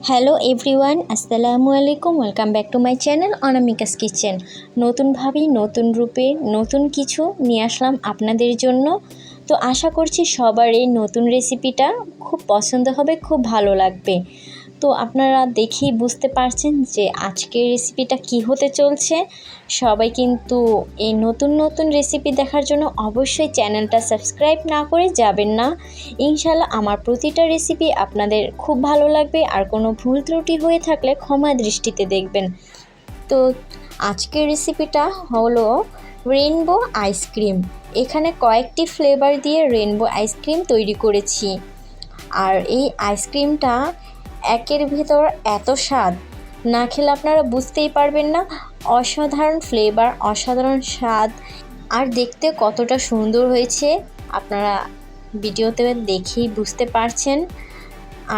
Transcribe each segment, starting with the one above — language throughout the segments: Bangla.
হ্যালো এভরিওয়ান আসসালামু আলাইকুম welcome back to my channel Anamika's kitchen নতুনভাবেই নতুন রূপে, নতুন কিছু নিয়ে আসলাম আপনাদের জন্য। তো আশা করছি সবার এই নতুন রেসিপিটা খুব পছন্দ হবে, খুব ভালো লাগবে। তো আপনারা দেখেই বুঝতে পারছেন যে আজকের রেসিপিটা কি হতে চলছে। সবাই কিন্তু এই নতুন নতুন রেসিপি দেখার জন্য অবশ্যই চ্যানেলটা সাবস্ক্রাইব না করে যাবেন না। ইনশাল্লাহ আমার প্রতিটা রেসিপি আপনাদের খুব ভালো লাগবে, আর কোনো ভুল ত্রুটি হয়ে থাকলে ক্ষমা দৃষ্টিতে দেখবেন। তো আজকের রেসিপিটা হলো রেনবো আইসক্রিম এখানে কয়েকটি ফ্লেভার দিয়ে রেনবো আইসক্রিম তৈরি করেছি। আর এই আইসক্রিমটা একের ভেতর এত স্বাদ। না খেলে আপনারা বুঝতেই পারবেন না অসাধারণ ফ্লেভার অসাধারণ স্বাদ। আর দেখতে কতটা সুন্দর হয়েছে, আপনারা ভিডিওতে দেখেই বুঝতে পারছেন।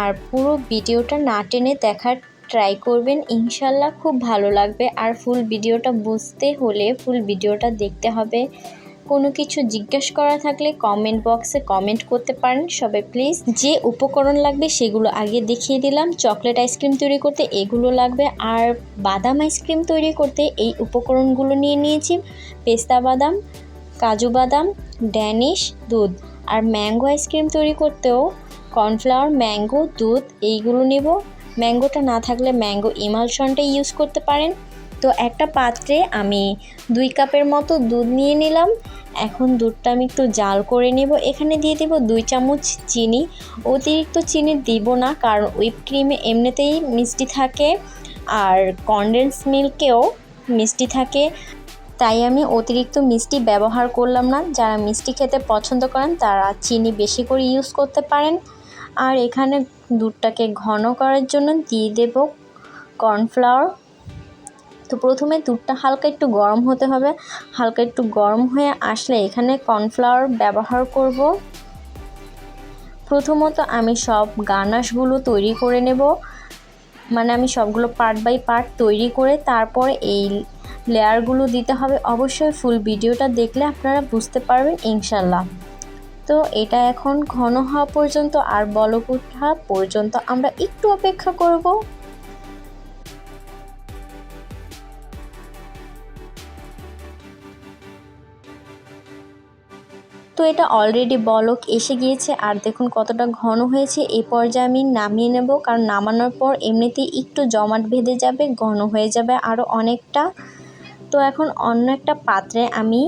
আর পুরো ভিডিওটা না টেনে দেখার ট্রাই করবেন, ইনশাল্লাহ খুব ভালো লাগবে। আর ফুল ভিডিওটা বুঝতে হলে ফুল ভিডিওটা দেখতে হবে। কোনো কিছু জিজ্ঞেস করা থাকলে কমেন্ট বক্সে কমেন্ট করতে পারেন। সবাই প্লিজ যে উপকরণ লাগবে সেগুলো আগে দেখিয়ে দিলাম। চকলেট আইসক্রিম তৈরি করতে এগুলো লাগবে। আর বাদাম আইসক্রিম তৈরি করতে এই উপকরণগুলো নিয়ে নিয়েছি। পেস্তা বাদাম, কাজু বাদাম ড্যানিশ দুধ। আর ম্যাঙ্গো আইসক্রিম তৈরি করতেও কর্নফ্লাওয়ার ম্যাঙ্গো দুধ এইগুলো নেব। ম্যাঙ্গোটা না থাকলে ম্যাঙ্গো ইমালশনটা ইউজ করতে পারেন। তো একটা পাত্রে আমি দুই কাপের মতো দুধ নিয়ে নিলাম। এখন দুধটা আমি একটু জাল করে নেব। এখানে দিয়ে দেব দুই চামচ চিনি। অতিরিক্ত চিনি দিব না, কারণ হুইপ ক্রিমে এমনিতেই মিষ্টি থাকে আর কনডেন্স মিল্কেও মিষ্টি থাকে। তাই আমি অতিরিক্ত মিষ্টি ব্যবহার করলাম না। যারা মিষ্টি খেতে পছন্দ করেন, তারা চিনি বেশি করে ইউজ করতে পারেন। আর এখানে দুধটাকে ঘন করার জন্য দিয়ে দেব কর্নফ্লাওয়ার তো প্রথমে দুধটা হালকা একটু গরম হতে হবে। হালকা একটু গরম হয়ে আসলে এখানে কর্নফ্লাওয়ার ব্যবহার করব। প্রথমত আমি সব গানাশগুলো তৈরি করে নেব। মানে আমি সবগুলো পার্ট বাই পার্ট তৈরি করে তারপর এই লেয়ারগুলো দিতে হবে। অবশ্যই ফুল ভিডিওটা দেখলে আপনারা বুঝতে পারবেন ইনশাল্লাহ তো এটা এখন ঘন হওয়া পর্যন্ত আর বলক ওঠা পর্যন্ত আমরা একটু অপেক্ষা করব। তো এটা অলরেডি বলক, এসে গিয়েছে আর দেখুন কতটা ঘন হয়েছে। এই পর্যায়ে আমি নামিয়ে নেব, কারণ নামানোর পর এমনিতেই একটু জমাট বেঁধে যাবে, ঘন হয়ে যাবে আরও অনেকটা। তো এখন অন্য একটা পাত্রে আমি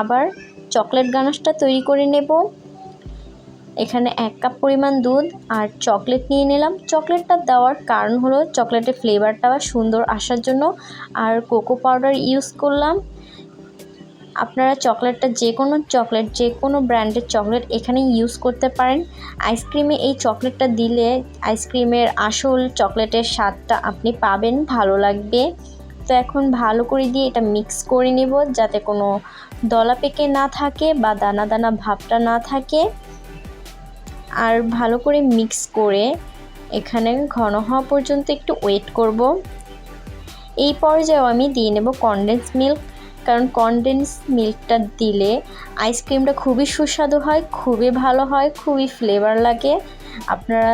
আবার চকলেট গানাশটা তৈরি করে নেব। এখানে এক কাপ পরিমাণ দুধ আর চকলেট নিয়ে নিলাম। চকলেটটা দেওয়ার কারণ হলো চকলেটের ফ্লেভারটা সুন্দর আসার জন্য। আর কোকো পাউডার ইউজ করলাম। আপনারা চকলেটটা যে কোনো চকলেট, যে কোনো ব্র্যান্ডের চকলেট এখানে ইউজ করতে পারেন। আইসক্রিমে এই চকলেটটা দিলে আইসক্রিমের আসল চকলেটের স্বাদটা আপনি পাবেন, ভালো লাগবে। তো এখন ভালো করে দিয়ে এটা মিক্স করে নেব যাতে কোনো দলা পেকে না থাকে বা দানা দানা ভাবটা না থাকে। আর ভালো করে মিক্স করে এখানে ঘন হওয়া পর্যন্ত একটু ওয়েট করব। এই পর্যায়েও আমি দিয়ে নেব কনডেন্স মিল্ক কারণ কনডেন্স মিল্কটা দিলে আইসক্রিমটা খুবই সুস্বাদু হয়, খুবই ভালো হয়, খুবই ফ্লেভার লাগে। আপনারা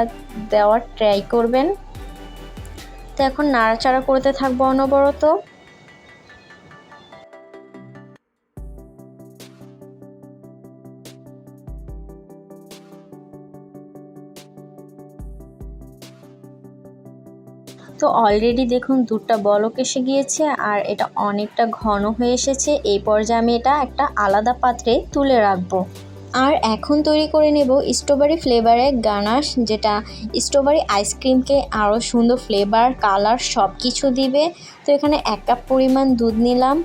দেওয়ার ট্রাই করবেন। তো এখন নাড়াচাড়া করতে থাকব অনবরত। তো অলরেডি দেখুন দুধটা বলক এসে গিয়েছে আর এটা অনেকটা ঘন হয়ে এসেছে। এই পর্যায়ে আমি এটা একটা আলাদা পাত্রে তুলে রাখব। আর এখন তৈরি করে নেব স্ট্রবেরি ফ্লেভারের গানাশ, যেটা স্ট্রবেরি আইসক্রিমকে আরও সুন্দর ফ্লেভার কালার সব কিছু দিবে। তো এখানে এক কাপ পরিমাণ দুধ নিলাম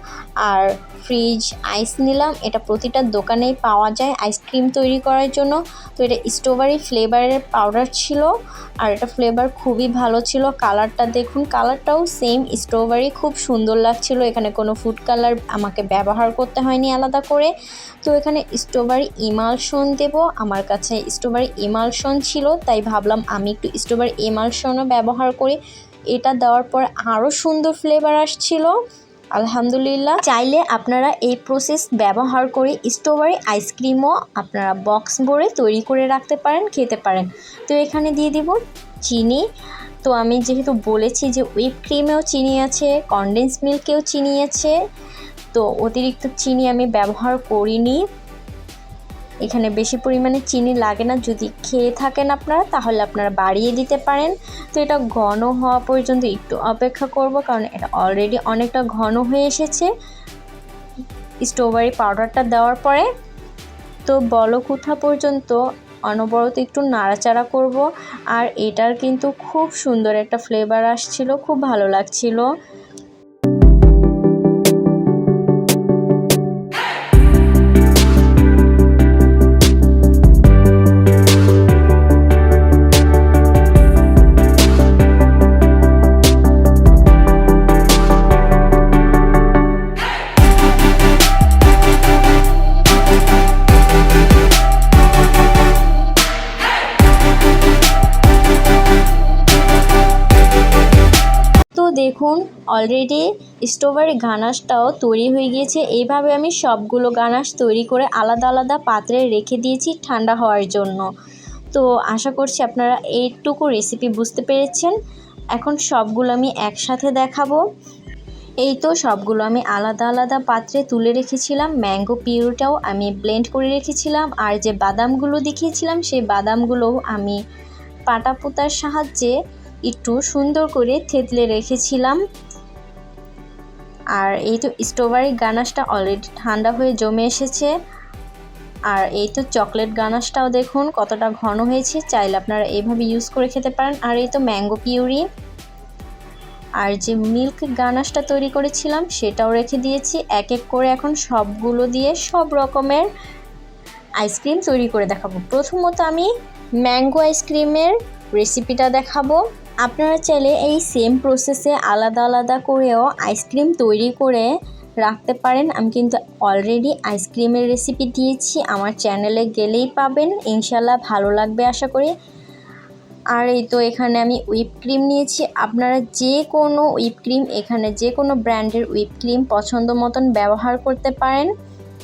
আর ফ্রিজ আইস নিলাম। এটা প্রতিটা দোকানেই পাওয়া যায় আইসক্রিম তৈরি করার জন্য। তো এটা স্ট্রবেরি ফ্লেভারের পাউডার ছিল আর এটা ফ্লেভার খুবই ভালো ছিল। কালারটা দেখুন কালারটাও সেম স্ট্রবেরি খুব সুন্দর লাগছিল। এখানে কোনো ফুড কালার আমাকে ব্যবহার করতে হয়নি আলাদা করে। তো এখানে স্ট্রবেরি ইমালশন দেব। আমার কাছে স্ট্রবেরি ইমালশন ছিল, তাই ভাবলাম আমি একটু স্ট্রবেরি ইমালশনও ব্যবহার করি। এটা দেওয়ার পর আরও সুন্দর ফ্লেভার আসছিল। আলহামদুলিল্লাহ। চাইলে আপনারা এই প্রসেস ব্যবহার করে স্ট্রবেরি আইসক্রিমও আপনারা বক্স ভরে তৈরি করে রাখতে পারেন, খেতে পারেন। তো এখানে দিয়ে দিব চিনি। তো আমি যেহেতু বলেছি যে হুইপ ক্রিমেও চিনি আছে কনডেন্স মিল্কেও চিনি আছে, তো অতিরিক্ত চিনি আমি ব্যবহার করিনি। এখানে বেশি পরিমাণে চিনি লাগে না। যদি খেয়ে থাকেন আপনারা, তাহলে আপনারা বাড়িয়ে দিতে পারেন। তো এটা ঘন হওয়া পর্যন্ত একটু অপেক্ষা করব, কারণ এটা অলরেডি অনেকটা ঘন হয়ে এসেছে। স্ট্রবেরি পাউডারটা দেওয়ার পরে, তো বলক উঠা পর্যন্ত অনবরত একটু নাড়াচাড়া করব। আর এটার কিন্তু খুব সুন্দর একটা ফ্লেভার আসছিল, খুব ভালো লাগছিল। দেখুন অলরেডি স্ট্রবেরি গানাশটাও তৈরি হয়ে গিয়েছে। এইভাবে আমি সবগুলো গানাশ তৈরি করে আলাদা আলাদা পাত্রে রেখে দিয়েছি ঠান্ডা হওয়ার জন্য। তো আশা করছি আপনারা এইটুকু রেসিপি বুঝতে পেরেছেন। এখন সবগুলো আমি একসাথে দেখাবো। এই তো সবগুলো আমি আলাদা আলাদা পাত্রে তুলে রেখেছিলাম। ম্যাঙ্গো পিউরিটাও আমি ব্লেন্ড করে রেখেছিলাম। আর যে বাদামগুলো দেখিয়েছিলাম, সেই বাদামগুলোও আমি পাটা পোতার সাহায্যে একটু সুন্দর করে থেতলে রেখেছিলাম। আর এই তো স্ট্রবেরি গানাশটা অলরেডি ঠান্ডা হয়ে জমে এসেছে। আর এই তো চকলেট গানাশটাও দেখুন কতটা ঘন হয়েছে। চাইলে আপনারা এইভাবে ইউজ করে খেতে পারেন। আর এই তো ম্যাঙ্গো পিউরি আর যে মিল্ক গানাশটা তৈরি করেছিলাম সেটাও রেখে দিয়েছি। এক এক করে এখন সবগুলো দিয়ে সব রকমের আইসক্রিম তৈরি করে দেখাবো। প্রথমত আমি ম্যাঙ্গো আইসক্রিমের রেসিপিটা দেখাবো। আপনারা চাইলে এই সেম প্রসেসে আলাদা আলাদা করেও আইসক্রিম তৈরি করে রাখতে পারেন। আমি কিন্তু অলরেডি আইসক্রিমের রেসিপি দিয়েছি। আমার চ্যানেলে গেলেই পাবেন। ইনশাল্লাহ ভালো লাগবে আশা করি। আর এই তো এখানে আমি হুইপ ক্রিম নিয়েছি। আপনারা যে কোনো হুইপ ক্রিম এখানে যে কোনো ব্র্যান্ডের হুইপ ক্রিম পছন্দ মতন ব্যবহার করতে পারেন।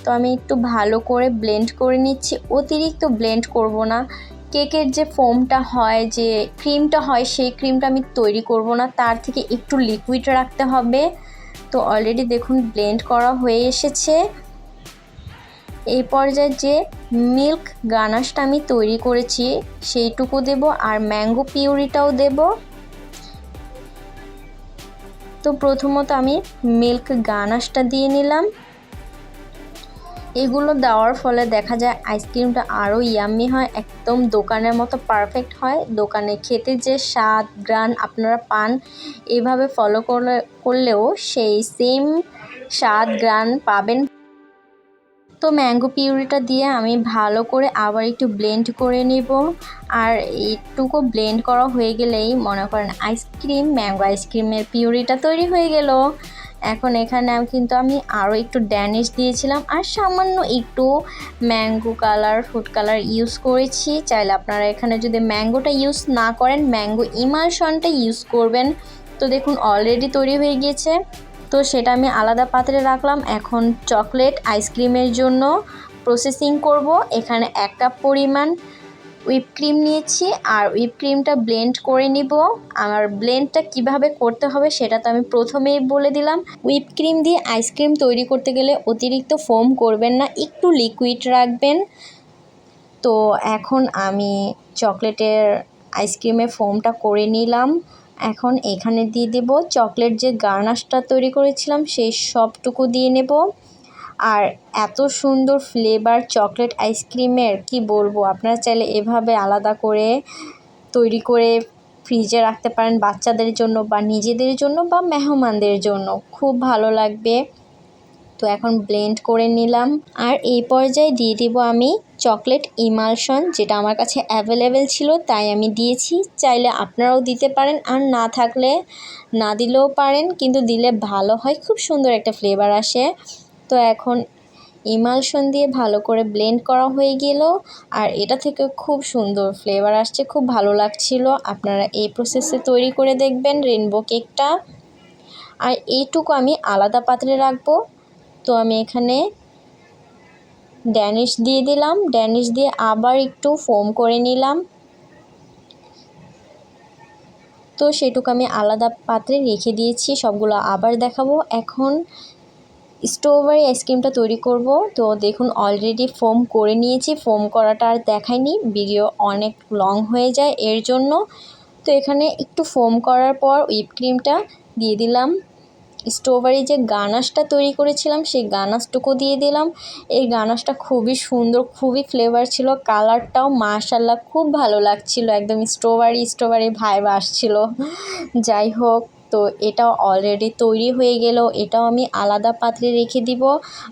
তো আমি একটু ভালো করে ব্লেন্ড করে নিচ্ছি। অতিরিক্ত ব্লেন্ড করব না। কেকের যে ফোমটা হয়, যে ক্রিমটা হয়, সেই ক্রিমটা আমি তৈরি করব না। তার থেকে একটু লিকুইড রাখতে হবে। তো অলরেডি দেখুন ব্লেন্ড করা হয়ে এসেছে। এই পর্যায়ে যে মিল্ক গানাশটা আমি তৈরি করেছি, সেইটুকু দেব আর ম্যাঙ্গো পিউরিটাও দেব। তো প্রথমত আমি মিল্ক গানাশটা দিয়ে নিলাম। এগুলো দেওয়ার ফলে দেখা যায় আইসক্রিমটা আরও ইয়াম্মি হয়, একদম দোকানের মতো পারফেক্ট হয়। দোকানে খেতে যে স্বাদ গ্রান আপনারা পান, এভাবে ফলো করলে, করলেও সেই সেম স্বাদ গ্রান পাবেন। তো ম্যাঙ্গো পিউরিটা দিয়ে আমি ভালো করে আবার একটু ব্লেন্ড করে নেব। আর একটুকু ব্লেন্ড করা হয়ে গেলেই মনে করেন আইসক্রিম ম্যাঙ্গো আইসক্রিমের পিউরিটা তৈরি হয়ে গেল। এখন এখানে আমি কিন্তু আমি আরও একটু ড্যানিশ দিয়েছিলাম আর সামান্য একটু mango colour food colour use করেছি। চাইলে আপনারা এখানে যদি ম্যাঙ্গোটা ইউজ না করেন, ম্যাঙ্গো ইমালশনটা ইউজ করবেন। তো দেখুন অলরেডি তৈরি হয়ে গিয়েছে। তো সেটা আমি আলাদা পাত্রে রাখলাম। এখন চকলেট আইসক্রিমের জন্য প্রসেসিং করব। এখানে এক কাপ পরিমাণ হুইপ ক্রিম নিয়েছি আর হুইপ ক্রিমটা ব্লেন্ড করে নিব। আমার ব্লেন্ডটা কীভাবে করতে হবে সেটা তো আমি প্রথমেই বলে দিলাম। হুইপ ক্রিম দিয়ে আইসক্রিম তৈরি করতে গেলে অতিরিক্ত ফোম করবেন না, একটু লিকুইড রাখবেন। তো এখন আমি চকলেটের আইসক্রিমের ফোমটা করে নিলাম। এখন এখানে দিয়ে দেব। চকলেট যে গার্নাশটা তৈরি করেছিলাম, সেই সবটুকু দিয়ে নেব। আর এত সুন্দর ফ্লেভার চকলেট আইসক্রিমের কি বলব? আপনারা চাইলে এভাবে আলাদা করে তৈরি করে ফ্রিজে রাখতে পারেন বাচ্চাদের জন্য বা নিজেদের জন্য বা মেহমানদের জন্য। খুব ভালো লাগবে। তো এখন ব্লেন্ড করে নিলাম। আর এই পর্যায়ে দিয়ে দিব আমি চকলেট ইমালশন যেটা আমার কাছে অ্যাভেলেবেল ছিল, তাই আমি দিয়েছি। চাইলে আপনারাও দিতে পারেন, আর না থাকলে না দিলেও পারেন, কিন্তু দিলে ভালো হয়। খুব সুন্দর একটা ফ্লেভার আসে। তো এখন ইমালশন দিয়ে ভালো করে ব্লেন্ড করা হয়ে গেল। আর এটা থেকে খুব সুন্দর ফ্লেভার আসছে, খুব ভালো লাগছিল। আপনারা এই প্রসেসে তৈরি করে দেখবেন রেনবো কেকটা আর এইটুকু আমি আলাদা পাত্রে রাখব। তো আমি এখানে ড্যানিশ দিয়ে দিলাম। ড্যানিশ দিয়ে আবার একটু ফোম করে নিলাম। তো সেটুকু আমি আলাদা পাত্রে রেখে দিয়েছি, সবগুলো আবার দেখাবো। এখন স্ট্রবেরি আইসক্রিমটা তৈরি করব। তো দেখুন অলরেডি ফোম করে নিয়েছি। ফোম করাটা আর দেখাইনি। ভিডিও অনেক লং হয়ে যায় এর জন্য। তো এখানে একটু ফোম করার পর হুইপ ক্রিমটা দিয়ে দিলাম। স্ট্রবেরি যে গানাসটা তৈরি করেছিলাম, সেই গানাসটুকু দিয়ে দিলাম। এই গানাসটা খুবই সুন্দর, খুবই ফ্লেভার ছিল। কালারটাও মাশাল্লাহ খুব ভালো লাগছিল। একদম স্ট্রবেরি স্ট্রবেরি ভাইব আসছিল। যাই হোক তো এটা অলরেডি তৈরি হয়ে গেল, এটাও আমি আলাদা পাত্রে রেখে দিব।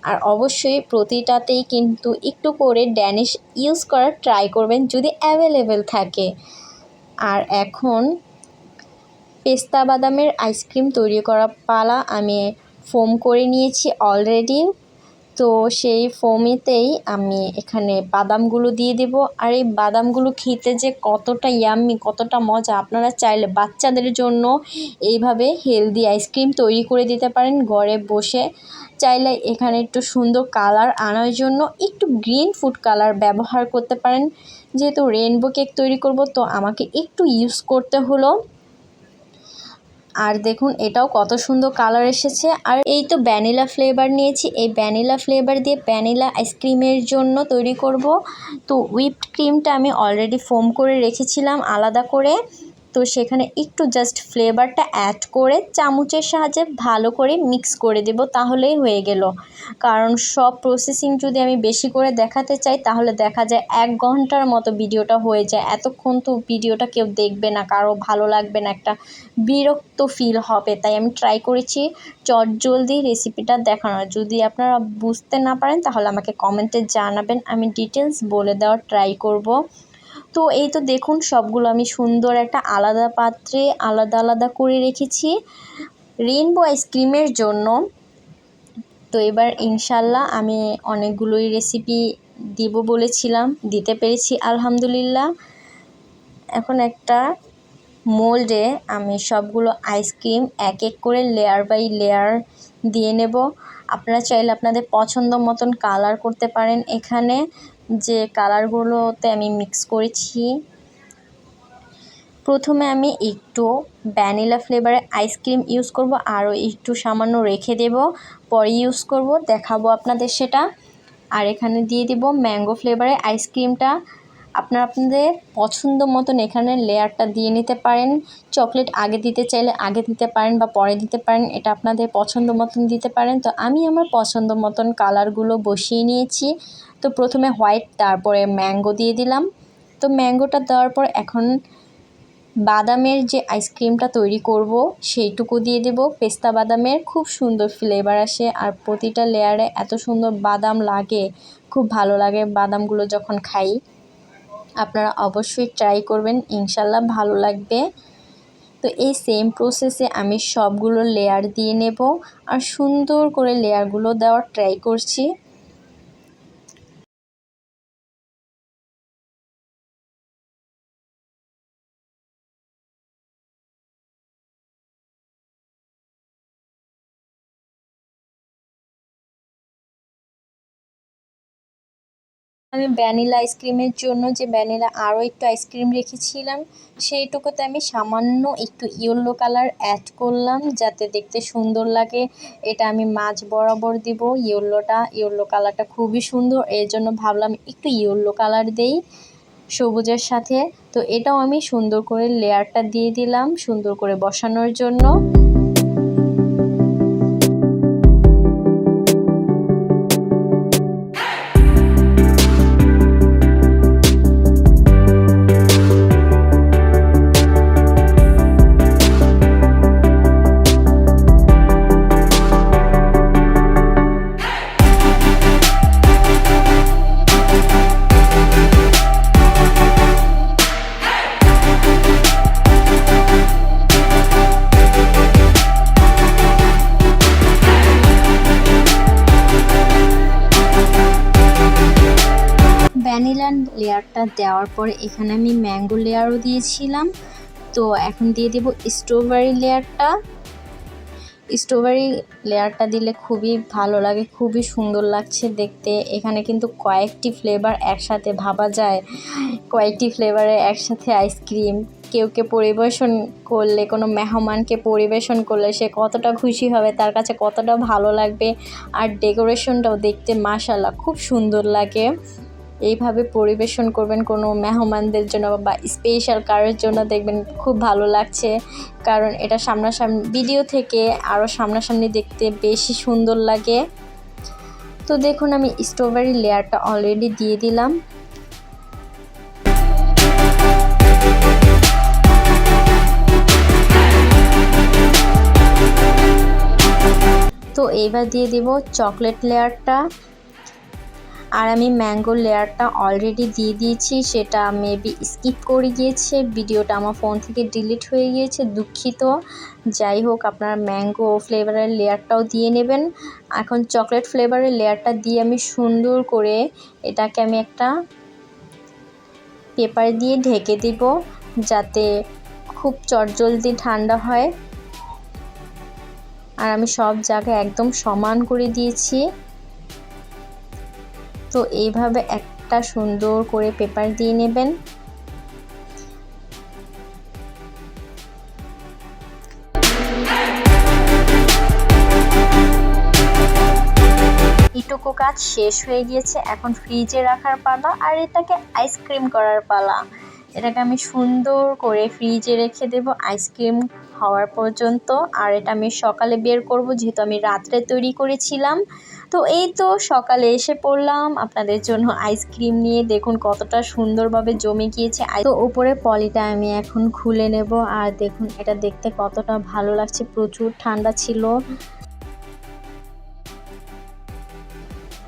আর অবশ্যই প্রতিটাতেই কিন্তু একটু করে ড্যানিশ ইউজ করার ট্রাই করবেন যদি অ্যাভেলেবেল থাকে। আর এখন পেস্তা বাদামের আইসক্রিম তৈরি করা পালা আমি ফোম করে নিয়েছি অলরেডি তো সেই ফোমেতেই আমি এখানে বাদামগুলো দিয়ে দেব। আর এই বাদামগুলো খেতে যে কতটা ইয়াম্মি কতটা মজা, আপনারা চাইলে বাচ্চাদের জন্য এইভাবে হেলদি আইসক্রিম তৈরি করে দিতে পারেন ঘরে বসে। চাইলে এখানে একটু সুন্দর কালার আনার জন্য একটু গ্রিন ফুড কালার ব্যবহার করতে পারেন। যেহেতু রেনবো কেক তৈরি করব, তো আমাকে একটু ইউজ করতে হলো। আর দেখুন, এটাও কত সুন্দর কালার এসেছে। আর এই তো ভ্যানিলা ফ্লেভার নিয়েছি। এই ভ্যানিলা ফ্লেভার দিয়ে ভ্যানিলা আইসক্রিমের জন্য তৈরি করব। তো হুইপড ক্রিমটা আমি অলরেডি ফোম করে রেখেছিলাম আলাদা করে। তো সেখানে একটু জাস্ট ফ্লেভারটা অ্যাড করে চামচের সাহায্যে ভালো করে মিক্স করে দেব, তাহলেই হয়ে গেল। কারণ সব প্রসেসিং যদি আমি বেশি করে দেখাতে চাই, তাহলে দেখা যায় এক ঘণ্টার মতো ভিডিওটা হয়ে যায়। এতক্ষণ তো ভিডিওটা কেউ দেখবে না, কারও ভালো লাগবে না, একটা বিরক্ত ফিল হবে। তাই আমি ট্রাই করেছি চট জলদি রেসিপিটা দেখানোর। যদি আপনারা বুঝতে না পারেন, তাহলে আমাকে কমেন্টে জানাবেন। আমি ডিটেলস বলে দেওয়ার ট্রাই করব। তো এই তো দেখুন, সবগুলো আমি সুন্দর একটা আলাদা পাত্রে আলাদা আলাদা করে রেখেছি। রেনবো আইসক্রিমের জন্য। তো এবার ইনশাল্লাহ আমি অনেকগুলোই রেসিপি দিব বলেছিলাম, দিতে পেরেছি আলহামদুলিল্লাহ। এখন একটা মোল্ডে আমি সবগুলো আইসক্রিম এক এক করে লেয়ার বাই লেয়ার দিয়ে নেব। আপনারা চাইলে আপনাদের পছন্দ মতন কালার করতে পারেন এখানে। যে কালারগুলোতে আমি মিক্স করেছি। প্রথমে আমি একটু ভ্যানিলা ফ্লেভারের আইসক্রিম ইউজ করব আরও একটু সামান্য রেখে দেব, পরে ইউজ করব, দেখাবো আপনাদের সেটা। আর এখানে দিয়ে দেব ম্যাঙ্গো ফ্লেভারের আইসক্রিমটা আপনারা আপনাদের পছন্দ মতন এখানে লেয়ারটা দিয়ে নিতে পারেন। চকলেট আগে দিতে চাইলে আগে দিতে পারেন বা পরে দিতে পারেন, এটা আপনাদের পছন্দ মতন দিতে পারেন। তো আমি আমার পছন্দ মতন কালারগুলো বসিয়ে নিয়েছি। তো প্রথমে হোয়াইট, তারপরে ম্যাঙ্গো দিয়ে দিলাম। তো ম্যাঙ্গোটা দেওয়ার পর এখন বাদামের যে আইসক্রিমটা তৈরি করব, সেইটুকু দিয়ে দেব। পেস্তা বাদামের খুব সুন্দর ফ্লেভার আসে আর প্রতিটা লেয়ারে এত সুন্দর বাদাম লাগে, খুব ভালো লাগে বাদামগুলো যখন খাই। আপনারা অবশ্যই ট্রাই করবেন, ইনশাল্লাহ ভালো লাগবে। তো এই সেম প্রসেসে আমি সবগুলো লেয়ার দিয়ে নেব, আর সুন্দর করে লেয়ারগুলো দেওয়ার ট্রাই করছি। আমি ভ্যানিলা আইসক্রিমের জন্য যে ভ্যানিলা আরও একটু আইসক্রিম রেখেছিলাম, সেইটুকুতে আমি সামান্য একটু ইয়েলো কালার অ্যাড করলাম যাতে দেখতে সুন্দর লাগে। এটা আমি মাছ বরাবর দিব, ইয়েলোটা, ইয়েলো কালারটা খুবই সুন্দর, এর জন্য ভাবলাম একটু ইয়েলো কালার দেই সবুজের সাথে। তো এটাও আমি সুন্দর করে লেয়ারটা দিয়ে দিলাম, সুন্দর করে বসানোর জন্য। লেয়ারটা দেওয়ার পরে এখানে আমি ম্যাঙ্গো লেয়ারও দিয়েছিলাম। তো এখন দিয়ে দেব স্ট্রবেরি লেয়ারটা। স্ট্রবেরি লেয়ারটা দিলে খুবই ভালো লাগে, খুবই সুন্দর লাগছে দেখতে। এখানে কিন্তু কয়েকটি ফ্লেভার একসাথে ভাবা যায়। কয়েকটি ফ্লেভারে একসাথে আইসক্রিম। কেউকে পরিবেশন করলে, কোনো মেহমানকে পরিবেশন করলে সে কতটা খুশি হবে, তার কাছে কতটা ভালো লাগবে। আর ডেকোরেশনটাও দেখতে মাশাল্লাহ খুব সুন্দর লাগে। এইভাবে পরিবেশন করবেন, কোনো মেহমানদের জন্য বা স্পেশাল কারোর জন্য দেখবেন খুব ভালো লাগছে। কারণ এটা সামনাসামনি ভিডিও থেকে আরও সামনাসামনি দেখতে বেশি সুন্দর লাগে। তো দেখুন, আমি স্ট্রবেরি লেয়ারটা অলরেডি দিয়ে দিলাম। তো এইবার দিয়ে দেব চকলেট লেয়ারটা আর আমি ম্যাঙ্গো লেয়ারটা অলরেডি দিয়ে দিয়েছি, সেটা মেবি স্কিপ করে গিয়েছে, ভিডিওটা আমার ফোন থেকে ডিলিট হয়ে গিয়েছে, দুঃখিত। যাই হোক, আপনার ম্যাঙ্গো ফ্লেভারের লেয়ারটাও দিয়ে নেবেন। এখন চকলেট ফ্লেভারের লেয়ারটা দিয়ে আমি সুন্দর করে এটাকে আমি একটা পেপার দিয়ে ঢেকে দিব, যাতে খুব চটজলদি ঠান্ডা হয়। আর আমি সব জায়গায় একদম সমান করে দিয়েছি। তো এইভাবে একটা সুন্দর করে পেপার দিয়ে নেবেন। এটুকু কাজ শেষ হয়ে গিয়েছে। এখন ফ্রিজে রাখার পালা আর এটাকে আইসক্রিম করার পালা। এটাকে আমি সুন্দর করে ফ্রিজে রেখে দেব আইসক্রিম হওয়ার পর্যন্ত। আর এটা আমি সকালে বের করব, যেহেতু আমি রাত্রে তৈরি করেছিলাম। তো এই তো সকালে এসে পড়লাম। আপনাদের জন্য আইসক্রিম নিয়ে দেখুন কতটা সুন্দরভাবে জমে গিয়েছে তো উপরে পলিটা আমি এখন খুলে নেব। আর দেখুন, এটা দেখতে কতটা ভালো লাগছে। প্রচুর ঠান্ডা ছিল।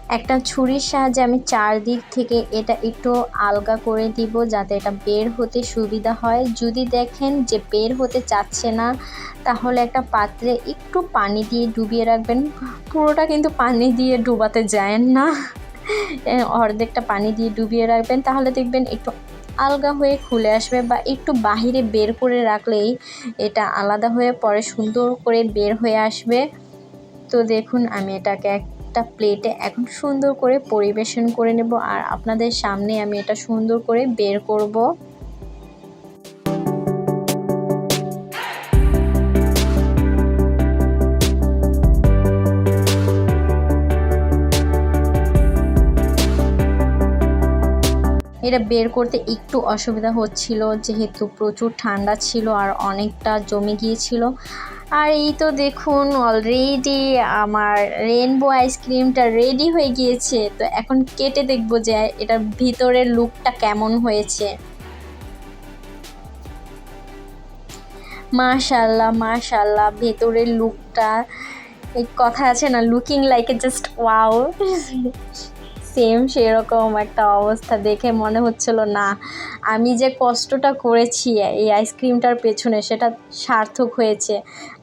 একটা ছুরির সাহায্যে আমি চারদিক থেকে এটা একটু আলগা করে দিব যাতে এটা বের হতে সুবিধা হয়। যদি দেখেন যে বের হতে চাচ্ছে না, তাহলে একটা পাত্রে একটু পানি দিয়ে ডুবিয়ে রাখবেন। পুরোটা কিন্তু পানি দিয়ে ডুবাতে যায় না। অর্ধেকটা পানি দিয়ে ডুবিয়ে রাখবেন। তাহলে দেখবেন একটু আলগা হয়ে খুলে আসবে বা একটু বাহিরে বের করে রাখলেই এটা আলাদা হয়ে পরে সুন্দর করে বের হয়ে আসবে। তো দেখুন আমি এটাকে একটা প্লেটে এখন সুন্দর করে পরিবেশন করে নেব আর আপনাদের সামনে আমি এটা সুন্দর করে বের করব। এটা বের করতে একটু অসুবিধা হচ্ছিল, যেহেতু প্রচুর ঠান্ডা ছিল আর অনেকটা জমে গিয়েছিল। আর এই তো দেখুন অলরেডি আমার রেনবো আইসক্রিমটা রেডি হয়ে গিয়েছে। তো এখন কেটে দেখব যে এটার ভিতরের লুকটা কেমন হয়েছে। মাশাল্লাহ মাশাল্লাহ ভেতরের লুকটা কথা আছে না looking like a just wow same সেরকম একটা অবস্থা দেখে মনে হচ্ছিল, না, আমি যে কষ্টটা করেছি এই আইসক্রিমটার পেছনে সেটা সার্থক হয়েছে।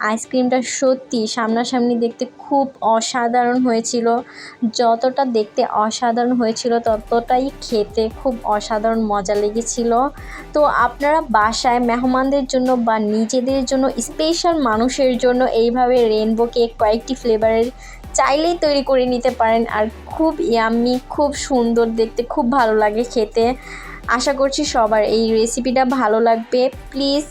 আইসক্রিমটা সত্যি সামনাসামনি দেখতে খুব অসাধারণ হয়েছিল। যতটা দেখতে অসাধারণ হয়েছিল, ততটাই খেতে খুব অসাধারণ মজা লেগেছিল। তো আপনারা বাসায় মেহমানদের জন্য বা নিজেদের জন্য স্পেশাল মানুষের জন্য এইভাবে রেনবো কেক কয়েকটি ফ্লেভারের চাইলেই তৈরি করে নিতে পারেন আর খুব ইয়াম্মি খুব সুন্দর, দেখতে খুব ভালো লাগে খেতে। আশা করছি সবার এই রেসিপিটা ভালো লাগবে। প্লিজ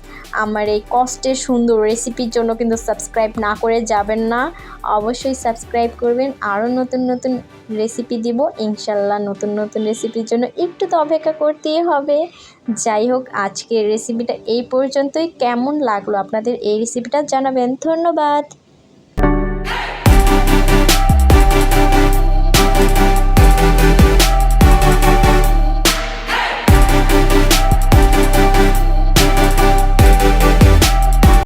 আমার এই কষ্টের সুন্দর রেসিপির জন্য কিন্তু সাবস্ক্রাইব না করে যাবেন না। অবশ্যই সাবস্ক্রাইব করবেন। আরও নতুন নতুন রেসিপি দিব। ইনশাল্লাহ নতুন নতুন রেসিপির জন্য একটু তো অপেক্ষা করতেই হবে। যাই হোক, আজকের রেসিপিটা এই পর্যন্তই। কেমন লাগল আপনাদের এই রেসিপিটা জানাবেন। ধন্যবাদ।